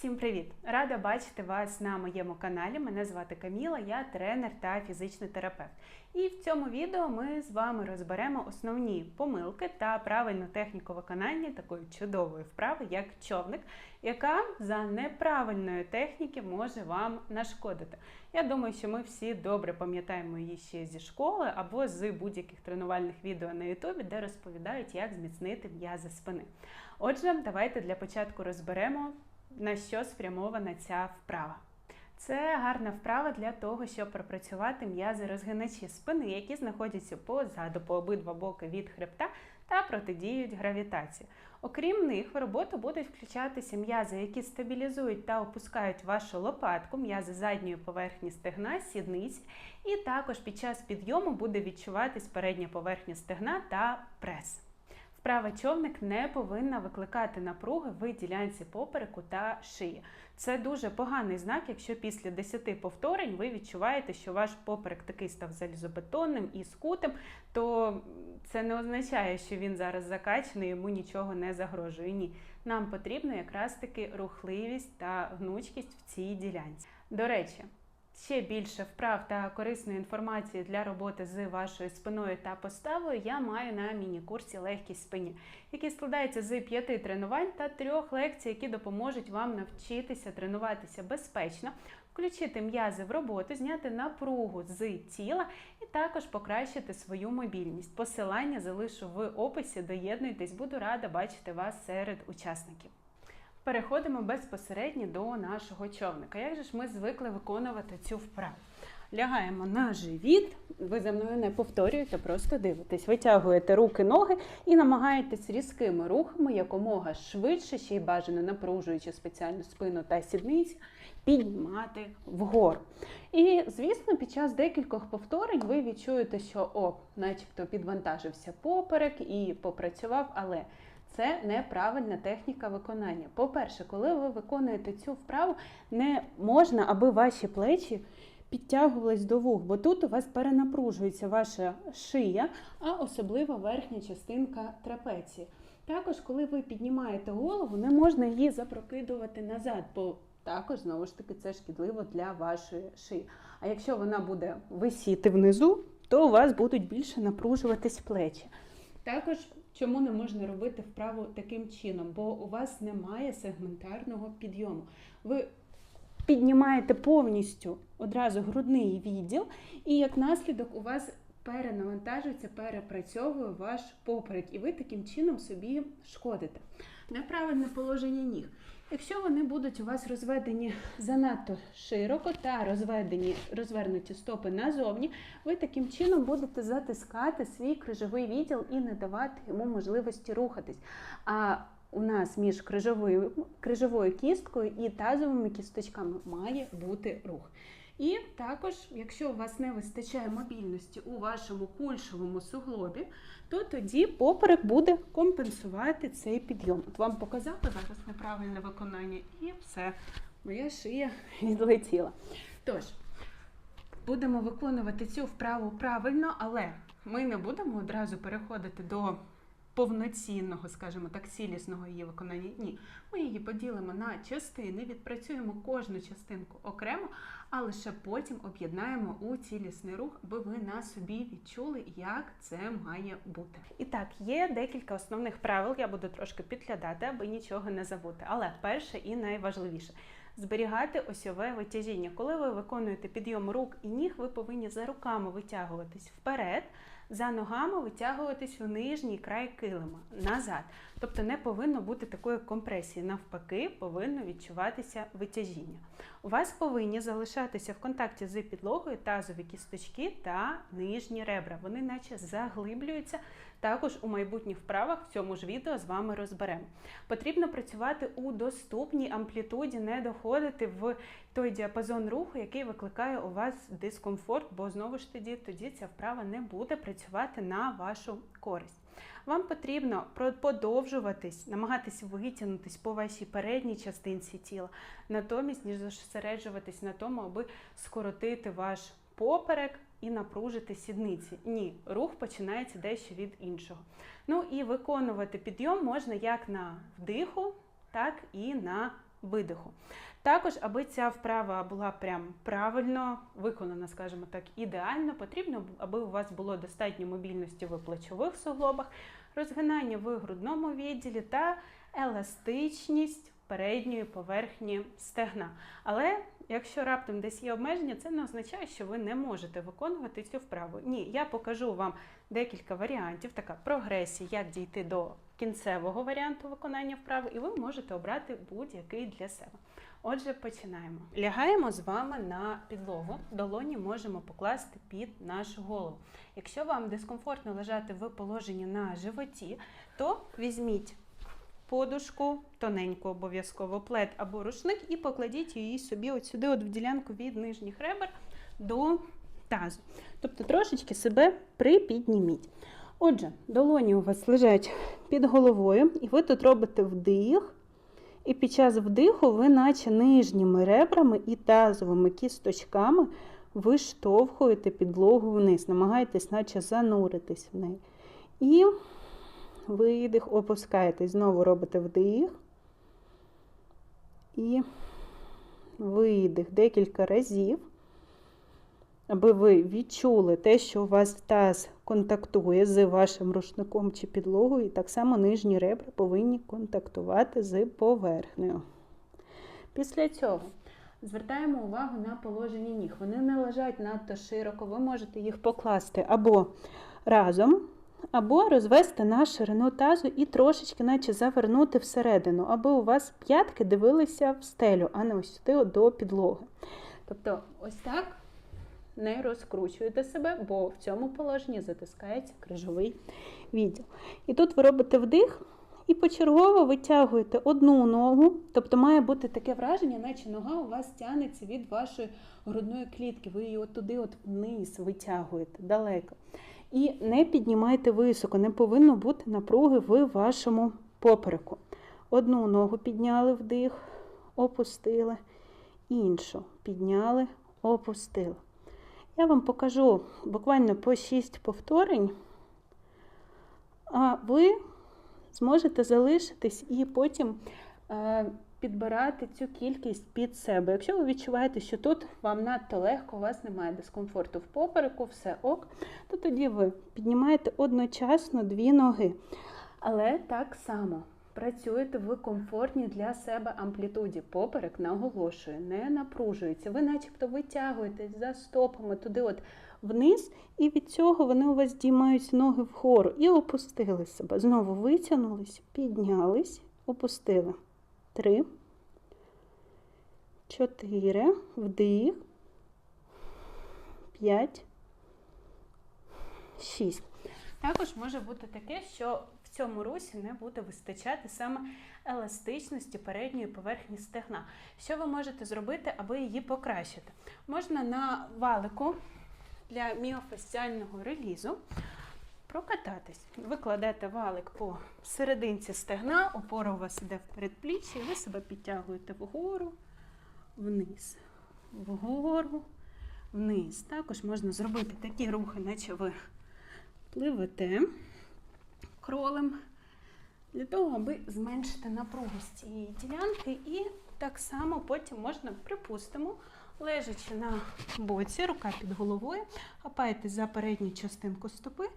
Всім привіт! Рада бачити вас на моєму каналі. Мене звати Каміла, я тренер та фізичний терапевт. І в цьому відео ми з вами розберемо основні помилки та правильну техніку виконання такої чудової вправи, як човник, яка за неправильної техніки може вам нашкодити. Я думаю, що ми всі добре пам'ятаємо її ще зі школи або з будь-яких тренувальних відео на Ютубі, де розповідають, як зміцнити м'язи спини. Отже, давайте для початку розберемо на що спрямована ця вправа. Це гарна вправа для того, щоб пропрацювати м'язи розгиначі спини, які знаходяться позаду по обидва боки від хребта та протидіють гравітації. Окрім них, в роботу будуть включатися м'язи, які стабілізують та опускають вашу лопатку, м'язи задньої поверхні стегна, сідниць, і також під час підйому буде відчуватись передня поверхня стегна та прес. Вправа човник не повинна викликати напруги в ділянці попереку та шиї. Це дуже поганий знак, якщо після 10 повторень ви відчуваєте, що ваш поперек такий став залізобетонним і скутим, то це не означає, що він зараз закачаний, йому нічого не загрожує. Ні, нам потрібна якраз таки рухливість та гнучкість в цій ділянці. До речі. Ще більше вправ та корисної інформації для роботи з вашою спиною та поставою я маю на міні-курсі Легкість спині, який складається з п'яти тренувань та трьох лекцій, які допоможуть вам навчитися тренуватися безпечно, включити м'язи в роботу, зняти напругу з тіла і також покращити свою мобільність. Посилання залишу в описі. Доєднуйтесь, буду рада бачити вас серед учасників. Переходимо безпосередньо до нашого човника. Як же ж ми звикли виконувати цю вправу? Лягаємо на живіт, ви за мною не повторюєте, просто дивитесь. Витягуєте руки, ноги і намагаєтесь різкими рухами якомога швидше, ще й бажано напружуючи спеціальну спину та сідниці, піднімати вгору. І, звісно, під час декількох повторень ви відчуєте, що о, начебто підвантажився поперек і попрацював, але це неправильна техніка виконання. По-перше, коли ви виконуєте цю вправу, не можна, аби ваші плечі підтягувались до вух, бо тут у вас перенапружується ваша шия, а особливо верхня частинка трапеції. Також, коли ви піднімаєте голову, не можна її запрокидувати назад, бо також, знову ж таки, це шкідливо для вашої шиї. А якщо вона буде висіти внизу, то у вас будуть більше напружуватись плечі. Також чому не можна робити вправу таким чином, бо у вас немає сегментарного підйому. Ви піднімаєте повністю одразу грудний відділ, і як наслідок у вас перенавантажується, перепрацьовує ваш поперек, і ви таким чином собі шкодите. Неправильне положення ніг. Якщо вони будуть у вас розведені занадто широко та розведені, розвернуті стопи назовні, ви таким чином будете затискати свій крижовий відділ і не давати йому можливості рухатись. А у нас між крижовою, крижовою кісткою і тазовими кісточками має бути рух. І також, якщо у вас не вистачає мобільності у вашому кульшовому суглобі, то тоді поперек буде компенсувати цей підйом. От вам показали зараз неправильне виконання, і все, моя шия відлетіла. Тож, будемо виконувати цю вправу правильно, але ми не будемо одразу переходити до повноцінного, скажімо так, цілісного її виконання. Ні, ми її поділимо на частини, відпрацюємо кожну частинку окремо, а лише потім об'єднаємо у цілісний рух, аби ви на собі відчули, як це має бути. І так, є декілька основних правил, я буду трошки підглядати, аби нічого не забути. Але перше і найважливіше. Зберігати осьове витяжіння. Коли ви виконуєте підйом рук і ніг, ви повинні за руками витягуватись вперед, за ногами витягуватись у нижній край килима назад. Тобто не повинно бути такої компресії. Навпаки, повинно відчуватися витяжіння. У вас повинні залишатися в контакті з підлогою тазові кісточки та нижні ребра. Вони наче заглиблюються. Також у майбутніх вправах в цьому ж відео з вами розберемо. Потрібно працювати у доступній амплітуді, не доходити в той діапазон руху, який викликає у вас дискомфорт, бо знову ж тоді тоді ця вправа не буде працювати на вашу користь. Вам потрібно подовжуватись, намагатись витягнутись по вашій передній частинці тіла, натомість, ніж зосереджуватись на тому, аби скоротити ваш поперек і напружити сідниці. Ні, рух починається дещо від іншого. Ну і виконувати підйом можна як на вдиху, так і на видиху. Також, аби ця вправа була прям правильно виконана, скажімо так, ідеально, потрібно, аби у вас було достатньо мобільності в плечових суглобах, розгинання в грудному відділі та еластичність передньої поверхні стегна. Але якщо раптом десь є обмеження, це не означає, що ви не можете виконувати цю вправу. Ні, я покажу вам декілька варіантів, така прогресія, як дійти до кінцевого варіанту виконання вправи, і ви можете обрати будь-який для себе. Отже, починаємо. Лягаємо з вами на підлогу. Долоні можемо покласти під нашу голову. Якщо вам дискомфортно лежати в положенні на животі, то візьміть подушку, тоненьку обов'язково плед або рушник, і покладіть її собі от сюди, от в ділянку від нижніх ребер до тазу. Тобто трошечки себе припідніміть. Отже, долоні у вас лежать під головою, і ви тут робите вдих. І під час вдиху ви, наче нижніми ребрами і тазовими кісточками виштовхуєте підлогу вниз, намагаєтесь, наче зануритись в неї. І видих, опускаєтесь. Знову робите вдих. І видих декілька разів, аби ви відчули те, що у вас таз контактує з вашим рушником чи підлогою, і так само нижні ребра повинні контактувати з поверхнею. Після цього звертаємо увагу на положення ніг. Вони не лежать надто широко, ви можете їх покласти або разом, або розвести на ширину тазу і трошечки, наче завернути всередину, аби у вас п'ятки дивилися в стелю, а не ось сюди до підлоги. Тобто, ось так не розкручуєте себе, бо в цьому положенні затискається крижовий відділ. І тут ви робите вдих. І почергово витягуєте одну ногу, тобто має бути таке враження, наче нога у вас тягнеться від вашої грудної клітки. Ви її от туди от вниз витягуєте далеко. І не піднімайте високо, не повинно бути напруги в вашому попереку. Одну ногу підняли вдих, опустили, іншу підняли, опустили. Я вам покажу буквально по 6 повторень, а ви зможете залишитись і потім е, підбирати цю кількість під себе. Якщо ви відчуваєте, що тут вам надто легко, у вас немає дискомфорту в попереку, все ок, то тоді ви піднімаєте одночасно дві ноги. Але так само працюєте в комфортній для себе амплітуді. Поперек наголошую, не напружується. Ви начебто витягуєтесь за стопами туди от вниз, і від цього вони у вас діймають ноги вгору і опустили себе. Знову витягнулись, піднялись, опустили. Три, чотири, вдих, п'ять, шість. Також може бути таке, що в цьому русі не буде вистачати саме еластичності передньої поверхні стегна. Що ви можете зробити, аби її покращити? Можна на валику для міофасціального релізу прокататись. Ви кладете валик по серединці стегна, опора у вас іде в передпліччі, і ви себе підтягуєте вгору, вниз, вгору, вниз. Також можна зробити такі рухи, наче ви пливете кролем, для того, аби зменшити напругу з цієї ділянки. І так само потім можна, припустимо, лежачи на боці, рука під головою, хапаєте за передню частинку стопи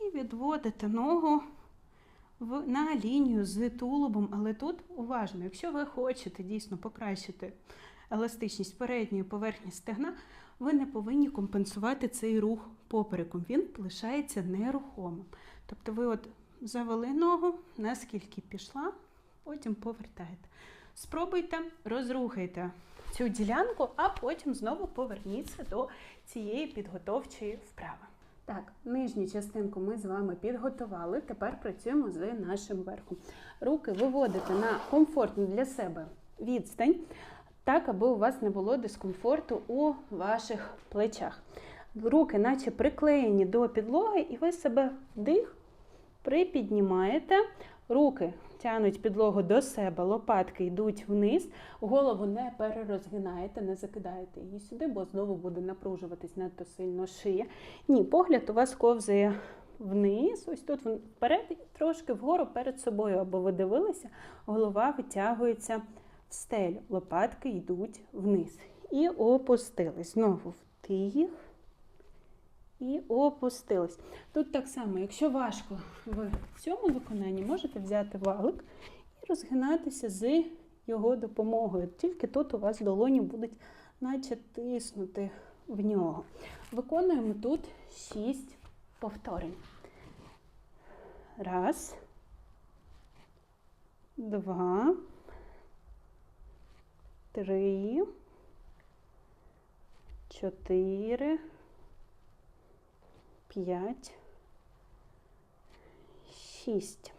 і відводите ногу на лінію з тулубом. Але тут уважно, якщо ви хочете дійсно покращити еластичність передньої поверхні стегна, ви не повинні компенсувати цей рух попереком. Він лишається нерухомим. Тобто ви от завели ногу, наскільки пішла, потім повертаєте. Спробуйте, розрухайте цю ділянку, а потім знову поверніться до цієї підготовчої вправи. Так, нижню частинку ми з вами підготували. Тепер працюємо з нашим верхом. Руки виводите на комфортну для себе відстань, так, аби у вас не було дискомфорту у ваших плечах. Руки, наче приклеєні до підлоги, і ви себе вдих, припіднімаєте. Руки тянуть підлогу до себе, лопатки йдуть вниз, голову не перерозгинаєте, не закидаєте її сюди, бо знову буде напружуватись надто сильно шия. Ні, погляд у вас ковзає вниз, ось тут вперед трошки вгору перед собою, або ви дивилися, голова витягується в стелю. Лопатки йдуть вниз. І опустились. Знову вдих. І опустились. Тут так само, якщо важко в цьому виконанні, можете взяти валик і розгинатися з його допомогою. Тільки тут у вас долоні будуть наче тиснути в нього. Виконуємо тут 6 повторень. Раз. Два. Три. Чотири. П'ять. Шість.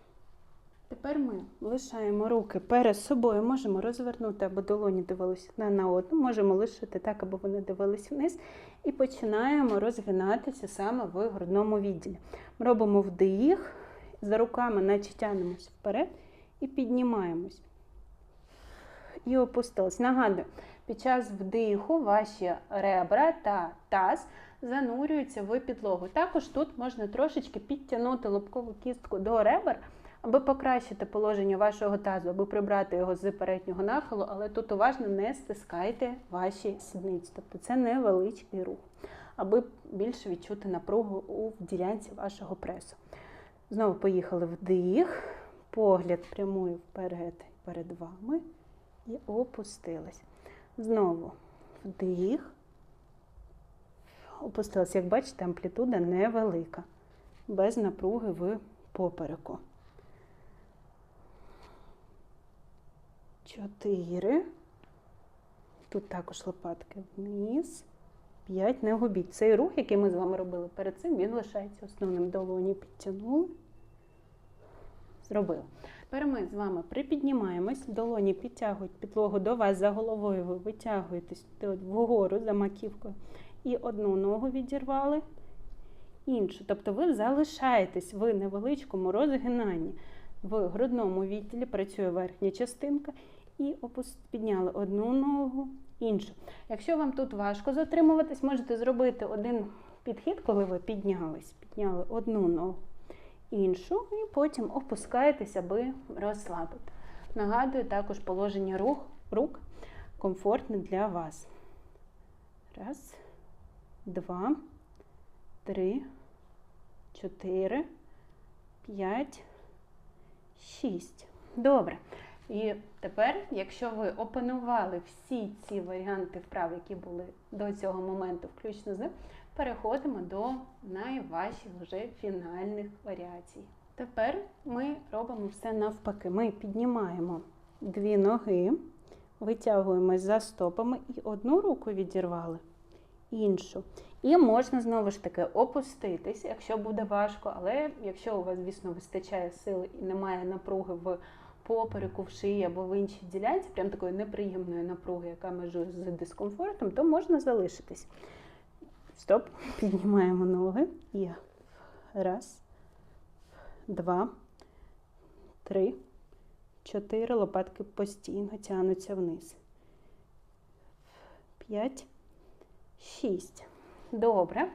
Тепер ми лишаємо руки перед собою, можемо розвернути, аби долоні дивилися одна на одну, можемо лишити так, аби вони дивились вниз. І починаємо розгинатися саме в грудному відділі. Робимо вдих, за руками наче тянемось вперед і піднімаємось. І опустились. Нагадую, під час вдиху ваші ребра та таз занурюються в підлогу. Також тут можна трошечки підтягнути лобкову кістку до ребер, аби покращити положення вашого тазу, аби прибрати його з переднього нахилу, але тут уважно не стискайте ваші сідниці. Тобто це невеличкий рух, аби більше відчути напругу у ділянці вашого пресу. Знову поїхали вдих, погляд прямує вперед перед вами і опустились. Знову вдих. Опустилась, як бачите, амплітуда невелика, без напруги в попереку. Чотири. Тут також лопатки вниз. П'ять. Не губіть. Цей рух, який ми з вами робили перед цим, він лишається основним. Долоні підтягнули. Зробили. Тепер ми з вами припіднімаємось, долоні підтягують підлогу до вас за головою, ви витягуєтесь вгору за маківкою. І одну ногу відірвали, іншу. Тобто ви залишаєтесь в невеличкому розгинанні. В грудному відділі працює верхня частинка. І підняли одну ногу, іншу. Якщо вам тут важко затримуватись, можете зробити один підхід, коли ви піднялись. Підняли одну ногу, іншу, і потім опускаєтесь, аби розслабити. Нагадую, також положення рук, комфортне для вас. Раз, два, три, чотири, п'ять, шість. Добре. І тепер, якщо ви опанували всі ці варіанти вправ, які були до цього моменту, включно з ним, переходимо до найважчих вже фінальних варіацій. Тепер ми робимо все навпаки. Ми піднімаємо дві ноги, витягуємось за стопами і одну руку відірвали, іншу. І можна знову ж таки опуститись, якщо буде важко, але якщо у вас, звісно, вистачає сили і немає напруги в попереку, в шиї або в іншій ділянці, прям такої неприємної напруги, яка межує з дискомфортом, то можна залишитись. Стоп, піднімаємо ноги. І раз, два, три, чотири. Лопатки постійно тягнуться вниз. П'ять, шість. Добре.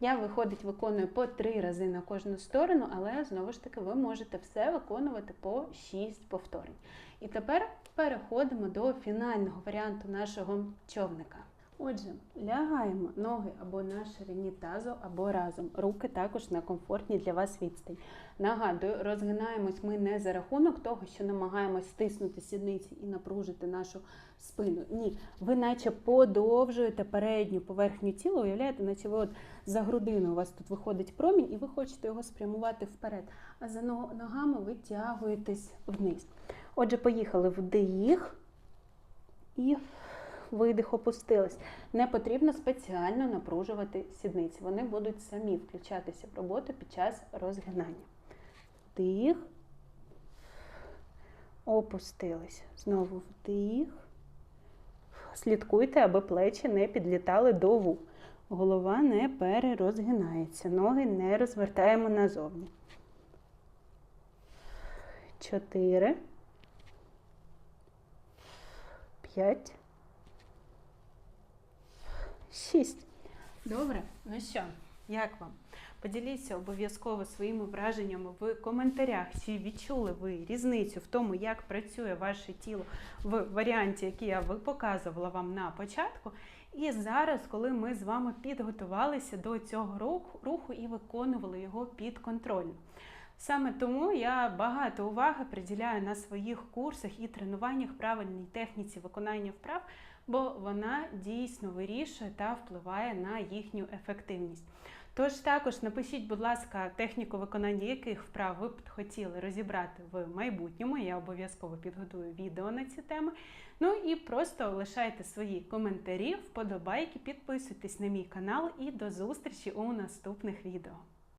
Я, виходить, виконую по три рази на кожну сторону, але знову ж таки ви можете все виконувати по 6 повторень. І тепер переходимо до фінального варіанту нашого човника. Отже, лягаємо ноги або на ширині тазу, або разом. Руки також на комфортній для вас відстань. Нагадую, розгинаємось ми не за рахунок того, що намагаємось стиснути сідниці і напружити нашу спину. Ні, ви наче подовжуєте передню поверхню тіла, уявляєте, наче ви от за грудину у вас тут виходить промінь, і ви хочете його спрямувати вперед. А за ногами ви тягуєтесь вниз. Отже, поїхали вдих і видих опустились. Не потрібно спеціально напружувати сідниці. Вони будуть самі включатися в роботу під час розгинання. Вдих, опустились. Знову вдих. Слідкуйте, аби плечі не підлітали до вух. Голова не перерозгинається. Ноги не розвертаємо назовні. Чотири. П'ять. Шість. Добре, ну що, як вам? Поділіться обов'язково своїми враженнями в коментарях, чи відчули ви різницю в тому, як працює ваше тіло в варіанті, який я показувала вам на початку. І зараз, коли ми з вами підготувалися до цього руху, і виконували його підконтрольно. Саме тому я багато уваги приділяю на своїх курсах і тренуваннях правильній техніці виконання вправ, бо вона дійсно вирішує та впливає на їхню ефективність. Тож також напишіть, будь ласка, техніку виконання яких вправ ви б хотіли розібрати в майбутньому. Я обов'язково підготую відео на ці теми. Ну і просто лишайте свої коментарі, вподобайки, підписуйтесь на мій канал і до зустрічі у наступних відео.